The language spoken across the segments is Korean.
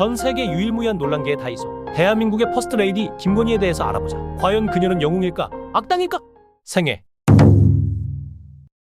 전 세계 유일무이한 논란계의 다이소. 대한민국의 퍼스트 레이디 김건희에 대해서 알아보자. 과연 그녀는 영웅일까? 악당일까? 생애.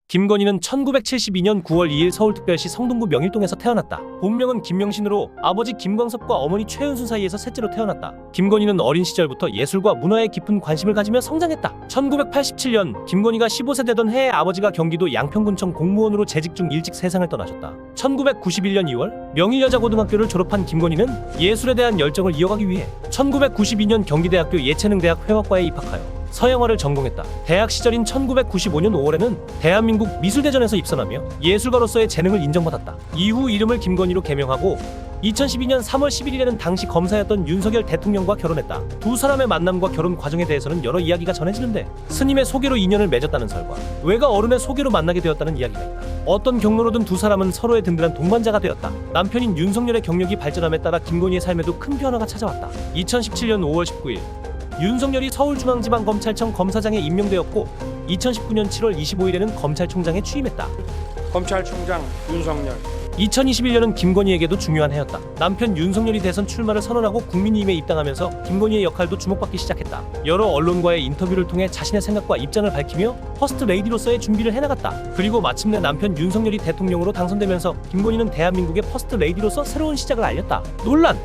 김건희는 1972년 9월 2일 서울특별시 성동구 명일동에서 태어났다. 본명은 김명신으로 아버지 김광섭과 어머니 최은순 사이에서 셋째로 태어났다. 김건희는 어린 시절부터 예술과 문화에 깊은 관심을 가지며 성장했다. 1987년 김건희가 15세 되던 해에 아버지가 경기도 양평군청 공무원으로 재직 중 일찍 세상을 떠나셨다. 1991년 2월 명일여자고등학교를 졸업한 김건희는 예술에 대한 열정을 이어가기 위해 1992년 경기대학교 예체능대학 회화과에 입학하여 서양화를 전공했다. 대학 시절인 1995년 5월에는 대한민국 미술대전에서 입선하며 예술가로서의 재능을 인정받았다. 이후 이름을 김건희로 개명하고 2012년 3월 11일에는 당시 검사였던 윤석열 대통령과 결혼했다. 두 사람의 만남과 결혼 과정에 대해서는 여러 이야기가 전해지는데 스님의 소개로 인연을 맺었다는 설과 외가 어른의 소개로 만나게 되었다는 이야기가 있다. 어떤 경로로든 두 사람은 서로의 든든한 동반자가 되었다. 남편인 윤석열의 경력이 발전함에 따라 김건희의 삶에도 큰 변화가 찾아왔다. 2017년 5월 19일 윤석열이 서울중앙지방검찰청 검사장에 임명되었고 2019년 7월 25일에는 검찰총장에 취임했다. 검찰총장 윤석열 2021년은 김건희에게도 중요한 해였다. 남편 윤석열이 대선 출마를 선언하고 국민의힘에 입당하면서 김건희의 역할도 주목받기 시작했다. 여러 언론과의 인터뷰를 통해 자신의 생각과 입장을 밝히며 퍼스트 레이디로서의 준비를 해나갔다. 그리고 마침내 남편 윤석열이 대통령으로 당선되면서 김건희는 대한민국의 퍼스트 레이디로서 새로운 시작을 알렸다. 논란!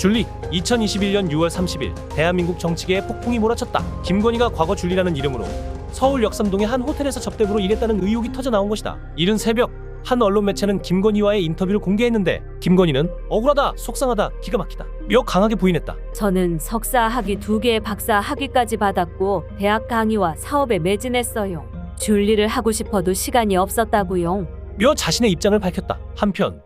줄리 2021년 6월 30일 대한민국 정치계에 폭풍이 몰아쳤다. 김건희가 과거 줄리라는 이름으로 서울 역삼동의 한 호텔에서 접대부로 일했다는 의혹이 터져 나온 것이다. 이른 새벽 한 언론 매체는 김건희와의 인터뷰를 공개했는데 김건희는 억울하다, 속상하다, 기가 막히다. 며 강하게 부인했다. 저는 석사 학위 두 개의 박사 학위까지 받았고 대학 강의와 사업에 매진했어요. 줄리를 하고 싶어도 시간이 없었다고요. 며 자신의 입장을 밝혔다. 한편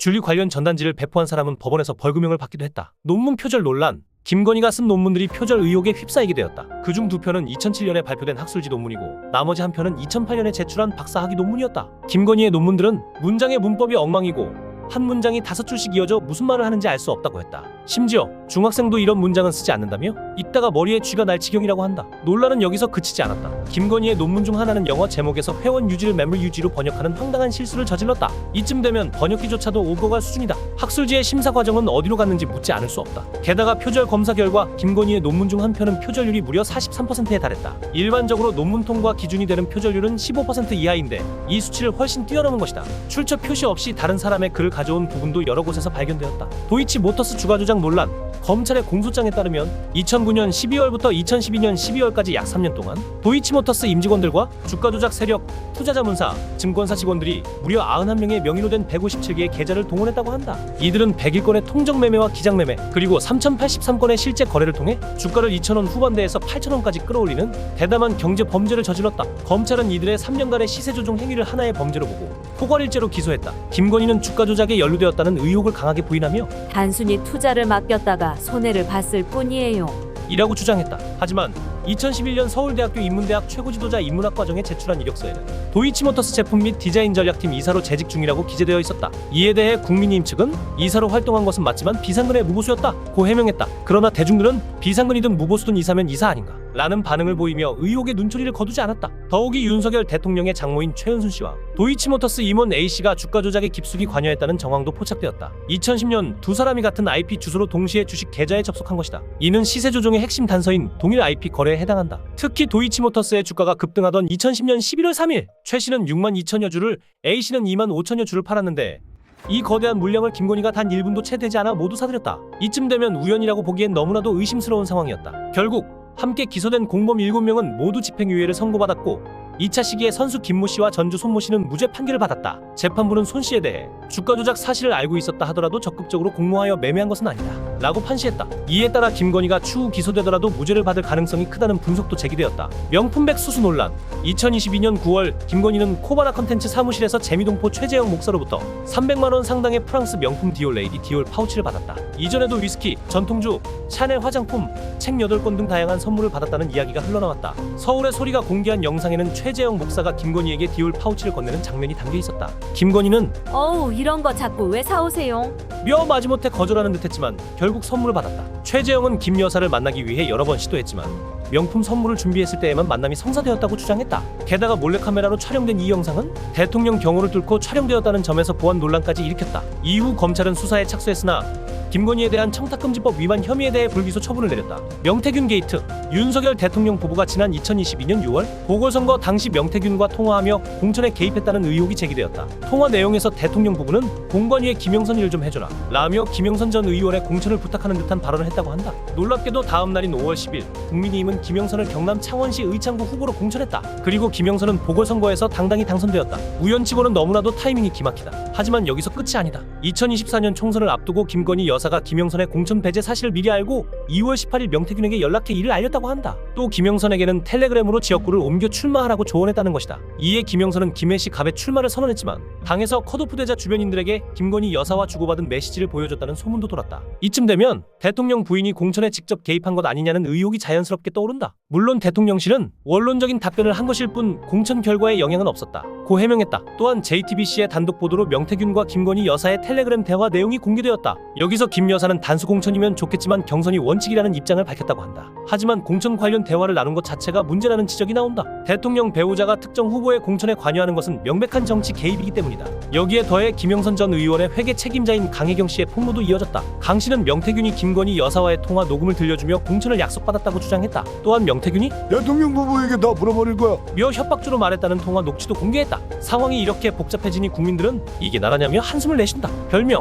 줄리 관련 전단지를 배포한 사람은 법원에서 벌금형을 받기도 했다. 논문 표절 논란. 김건희가 쓴 논문들이 표절 의혹에 휩싸이게 되었다. 그중 두 편은 2007년에 발표된 학술지 논문이고 나머지 한 편은 2008년에 제출한 박사학위 논문이었다. 김건희의 논문들은 문장의 문법이 엉망이고 한 문장이 다섯 줄씩 이어져 무슨 말을 하는지 알 수 없다고 했다. 심지어 중학생도 이런 문장은 쓰지 않는다며 이따가 머리에 쥐가 날 지경이라고 한다. 논란은 여기서 그치지 않았다. 김건희의 논문 중 하나는 영어 제목에서 회원 유지를 매물 유지로 번역하는 황당한 실수를 저질렀다. 이쯤 되면 번역기조차도 오버갈 수준이다. 학술지의 심사 과정은 어디로 갔는지 묻지 않을 수 없다. 게다가 표절 검사 결과 김건희의 논문 중 한 편은 표절률이 무려 43%에 달했다. 일반적으로 논문 통과 기준이 되는 표절률은 15% 이하인데 이 수치를 훨씬 뛰어넘은 것이다. 출처 표시 없이 다른 사람의 글을 가져온 부분도 여러 곳에서 발견되었다. 도이치 모터스 주가 조작 논란. 검찰의 공소장에 따르면 2009년 12월부터 2012년 12월까지 약 3년 동안 도이치 모터스 임직원들과 주가 조작 세력, 투자자 문사, 증권사 직원들이 무려 91명의 명의로 된 157개의 계좌를 동원했다고 한다. 이들은 101건의 통정 매매와 기장 매매, 그리고 3083건의 실제 거래를 통해 주가를 2,000원 후반대에서 8,000원까지 끌어올리는 대담한 경제 범죄를 저질렀다. 검찰은 이들의 3년간의 시세 조종 행위를 하나의 범죄로 보고 포괄일죄로 기소했다. 김건희는 주가 조작에 연루되었다는 의혹을 강하게 부인하며 단순히 투자를 맡겼다가 손해를 봤을 뿐이에요. 이라고 주장했다. 하지만 2011년 서울대학교 인문대학 최고 지도자 인문학 과정에 제출한 이력서에는 도이치모터스 제품 및 디자인 전략팀 이사로 재직 중이라고 기재되어 있었다. 이에 대해 국민의힘 측은 이사로 활동한 것은 맞지만 비상근의 무보수였다. 고 해명했다. 그러나 대중들은 비상근이든 무보수든 이사면 이사 아닌가? 라는 반응을 보이며 의혹의 눈초리를 거두지 않았다. 더욱이 윤석열 대통령의 장모인 최은순 씨와 도이치모터스 임원 A 씨가 주가 조작에 깊숙이 관여했다는 정황도 포착되었다. 2010년 두 사람이 같은 IP 주소로 동시에 주식 계좌에 접속한 것이다. 이는 시세 조종의 핵심 단서인 동일 IP 거래에 해당한다. 특히 도이치모터스의 주가가 급등하던 2010년 11월 3일 최 씨는 6만 2천여 주를 A 씨는 2만 5천여 주를 팔았는데 이 거대한 물량을 김건희가 단 1분도 채 되지 않아 모두 사들였다. 이쯤 되면 우연이라고 보기엔 너무나도 의심스러운 상황이었다. 결국 함께 기소된 공범 7명은 모두 집행유예를 선고받았고 2차 시기에 선수 김모 씨와 전주 손모 씨는 무죄 판결을 받았다. 재판부는 손 씨에 대해 주가 조작 사실을 알고 있었다 하더라도 적극적으로 공모하여 매매한 것은 아니다. 라고 판시했다. 이에 따라 김건희가 추후 기소되더라도 무죄를 받을 가능성이 크다는 분석도 제기되었다. 명품백 수수 논란 2022년 9월 김건희는 코바나 컨텐츠 사무실에서 재미동포 최재형 목사로부터 300만 원 상당의 프랑스 명품 디올 레이디 디올 파우치를 받았다. 이전에도 위스키, 전통주, 샤넬 화장품, 책 8권 등 다양한 선물을 받았다는 이야기가 흘러나왔다. 서울의 소리가 공개한 영상에는 최 재형 목사가 김건희에게 디올 파우치를 건네는 장면이 담겨 있었다. 김건희는 어우 이런 거 자꾸 왜 사오세요? 며 마지못해 거절하는 듯했지만 결국 선물을 받았다. 최재형은 김 여사를 만나기 위해 여러 번 시도했지만 명품 선물을 준비했을 때에만 만남이 성사되었다고 주장했다. 게다가 몰래카메라로 촬영된 이 영상은 대통령 경호를 뚫고 촬영되었다는 점에서 보안 논란까지 일으켰다. 이후 검찰은 수사에 착수했으나 김건희에 대한 청탁금지법 위반 혐의에 대해 불기소 처분을 내렸다. 명태균 게이트 윤석열 대통령 부부가 지난 2022년 6월 보궐선거 당시 명태균과 통화하며 공천에 개입했다는 의혹이 제기되었다. 통화 내용에서 대통령 부부는 공관위에 김영선 일 좀 해줘라 라며 김영선 전 의원의 공천을 부탁하는 듯한 발언을 했다고 한다. 놀랍게도 다음 날인 5월 10일 국민의힘은 김영선을 경남 창원시 의창구 후보로 공천했다. 그리고 김영선은 보궐선거에서 당당히 당선되었다. 우연치고는 너무나도 타이밍이 기막히다. 하지만 여기서 끝이 아니다. 2024년 총선을 앞두고 김건희 여 사가 김영선의 공천 배제 사실을 미리 알고 2월 18일 명태균에게 연락해 이를 알렸다고 한다. 또 김영선에게는 텔레그램으로 지역구를 옮겨 출마하라고 조언했다는 것이다. 이에 김영선은 김해시 갑에 출마를 선언했지만 당에서 컷오프 되자 주변인들에게 김건희 여사와 주고받은 메시지를 보여줬다는 소문도 돌았다. 이쯤 되면 대통령 부인이 공천에 직접 개입한 것 아니냐는 의혹이 자연스럽게 떠오른다. 물론 대통령실은 원론적인 답변을 한 것일 뿐 공천 결과에 영향은 없었다. 고 해명했다. 또한 JTBC의 단독 보도로 명태균과 김건희 여사의 텔레그램 대화 내용이 공개되었다. 여기서 김 여사는 단수 공천이면 좋겠지만 경선이 원칙이라는 입장을 밝혔다고 한다. 하지만 공천 관련 대화를 나눈 것 자체가 문제라는 지적이 나온다. 대통령 배우자가 특정 후보의 공천에 관여하는 것은 명백한 정치 개입이기 때문이다. 여기에 더해 김영선 전 의원의 회계 책임자인 강혜경 씨의 폭로도 이어졌다. 강 씨는 명태균이 김건희 여사와의 통화 녹음을 들려주며 공천을 약속받았다고 주장했다. 또한 명태균이 대통령 부부에게 다 물어버릴 거야. 며 협박주로 말했다는 통화 녹취도 공개했다. 상황이 이렇게 복잡해지니 국민들은 이게 나라냐며 한숨을 내쉰다. 별명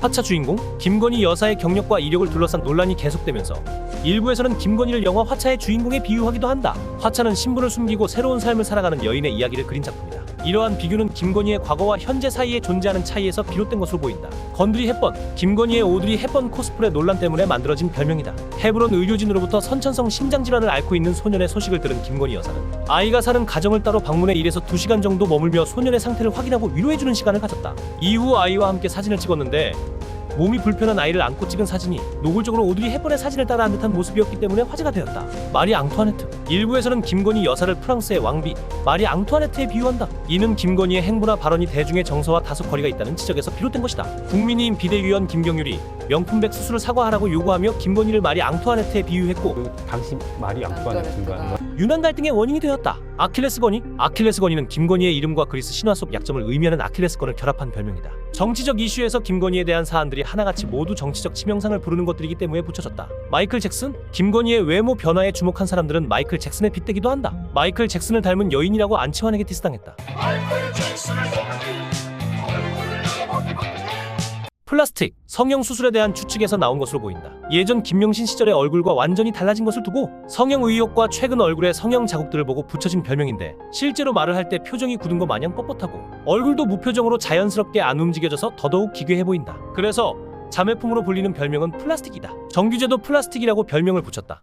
화차 주인공 김건희 여사의 경력과 이력을 둘러싼 논란이 계속되면서 일부에서는 김건희를 영화 화차의 주인공에 비유하기도 한다. 화차는 신분을 숨기고 새로운 삶을 살아가는 여인의 이야기를 그린 작품이다. 이러한 비교는 김건희의 과거와 현재 사이에 존재하는 차이에서 비롯된 것으로 보인다. 건드리 햇번, 김건희의 오드리 햇번 코스프레 논란 때문에 만들어진 별명이다. 헤브론 의료진으로부터 선천성 심장 질환을 앓고 있는 소년의 소식을 들은 김건희 여사는 아이가 사는 가정을 따로 방문해 1에서 2시간 정도 머물며 소년의 상태를 확인하고 위로해주는 시간을 가졌다. 이후 아이와 함께 사진을 찍었는데 몸이 불편한 아이를 안고 찍은 사진이 노골적으로 오드리 헵번의 사진을 따라한 듯한 모습이었기 때문에 화제가 되었다. 마리 앙투아네트. 일부에서는 김건희 여사를 프랑스의 왕비 마리 앙투아네트에 비유한다. 이는 김건희의 행보나 발언이 대중의 정서와 다소 거리가 있다는 지적에서 비롯된 것이다. 국민의힘 비대위원 김경률이 명품백 수술을 사과하라고 요구하며 김건희를 마리 앙투아네트에 비유했고 그 당시 말이 앙투아네트인가? 유난 갈등의 원인이 되었다. 아킬레스건이? 아킬레스건이는 김건희의 이름과 그리스 신화 속 약점을 의미하는 아킬레스건을 결합한 별명이다. 정치적 이슈에서 김건희에 대한 사안들이 하나같이 모두 정치적 치명상을 부르는 것들이기 때문에 붙여졌다. 마이클 잭슨? 김건희의 외모 변화에 주목한 사람들은 마이클 잭슨에 빗대기도 한다. 마이클 잭슨을 닮은 여인이라고 안치환에게 디스당했다. 플라스틱, 성형 수술에 대한 추측에서 나온 것으로 보인다. 예전 김명신 시절의 얼굴과 완전히 달라진 것을 두고 성형 의혹과 최근 얼굴의 성형 자국들을 보고 붙여진 별명인데 실제로 말을 할 때 표정이 굳은 것 마냥 뻣뻣하고 얼굴도 무표정으로 자연스럽게 안 움직여져서 더더욱 기괴해 보인다. 그래서 자매품으로 불리는 별명은 플라스틱이다. 정규제도 플라스틱이라고 별명을 붙였다.